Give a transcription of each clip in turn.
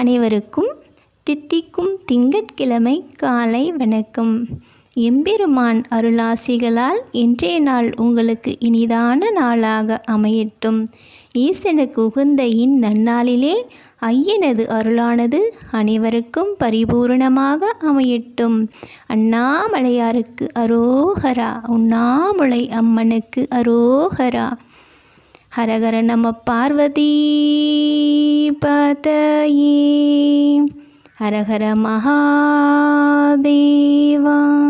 அனைவருக்கும் தித்திக்கும் திங்கட்கிழமை காலை வணக்கம். எம்பெருமான் அருளாசிகளால் இன்றைய நாள் உங்களுக்கு இனிதான நாளாக அமையட்டும். ஈசனுக்கு உகந்த இந்நன்னாளிலே ஐயனது அருளானது அனைவருக்கும் பரிபூரணமாக அமையட்டும். அண்ணாமலையாருக்கு அரோகரா உண்ணாமுலை அம்மனுக்கு அரோகரா. ஹரஹர நம பார்வதி பதையே. ஹரஹர மகாதேவா.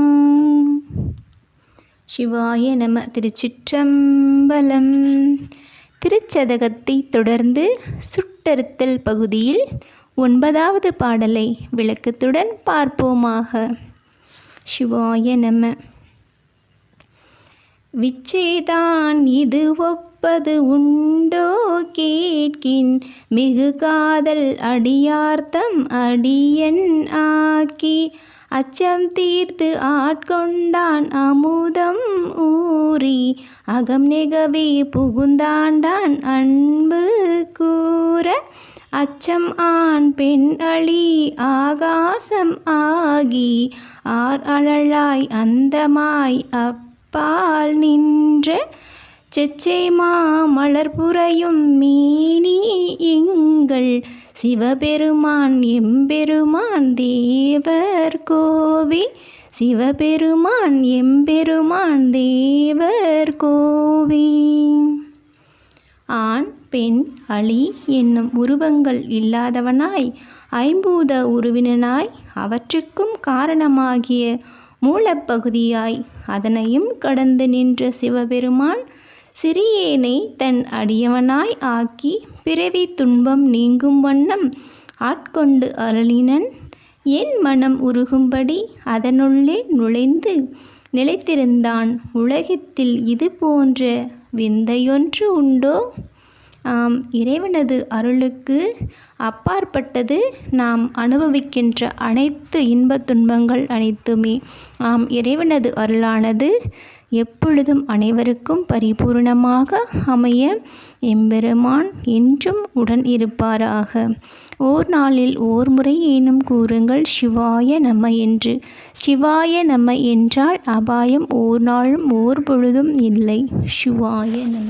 சிவாய நம திருச்சிற்றம்பலம். திருச்சதகத்தை தொடர்ந்து சுட்டறுத்தல் பகுதியில் ஒன்பதாவது பாடலை விளக்கத்துடன் பார்ப்போமாக. சிவாய நம. விச்சேதான் இது ஒப்பது உண்டோ? கேட்கின் மிகு காதல் அடியார்த்தம் அடியன் ஆக்கி. அச்சம் தீர்த்து ஆட்கொண்டான் அமுதம் ஊறி. அகம் நிகவே புகுந்தாண்டான் அன்பு கூற. அச்சம் ஆண் பெண் அழி ஆகாசம் ஆகி. ஆர் அழலாய் அந்தமாய் அப்பால் நின்ற செச்சே செச்சைமா மலர்புறையும் மீனி எங்கள் சிவபெருமான் எம்பெருமான் தேவர் கோவி. சிவபெருமான் எம்பெருமான் தேவர் கோவில் ஆண் பெண் அழி என்னும் உருவங்கள் இல்லாதவனாய் ஐம்பூத உருவினனாய் அவற்றுக்கும் காரணமாகிய மூலப்பகுதியாய் அதனையும் கடந்து நின்ற சிவபெருமான் சிறியேனை தன் அடியவனாய் ஆக்கி பிறவி துன்பம் நீங்கும் வண்ணம் ஆட்கொண்டு அருளினன். என் மனம் உருகும்படி அதனுள்ளே நுழைந்து நிலைத்திருந்தான். உலகத்தில் இது போன்ற விந்தையொன்று உண்டோ? ஆம் இறைவனது அருளுக்கு அப்பாற்பட்டது நாம் அனுபவிக்கின்ற அனைத்து இன்பத் துன்பங்கள் அனைத்துமே. ஆம் இறைவனது அருளானது எப்பொழுதும் அனைவருக்கும் பரிபூர்ணமாக அமைய எம்பெருமான் என்றும் உடன் இருப்பாராக. ஓர் நாளில் ஓர் முறை ஏனும் கூறுங்கள் சிவாய நம என்று. சிவாய நம என்றால் அபாயம் ஓர் நாளும் ஓர் பொழுதும் இல்லை. சிவாய நம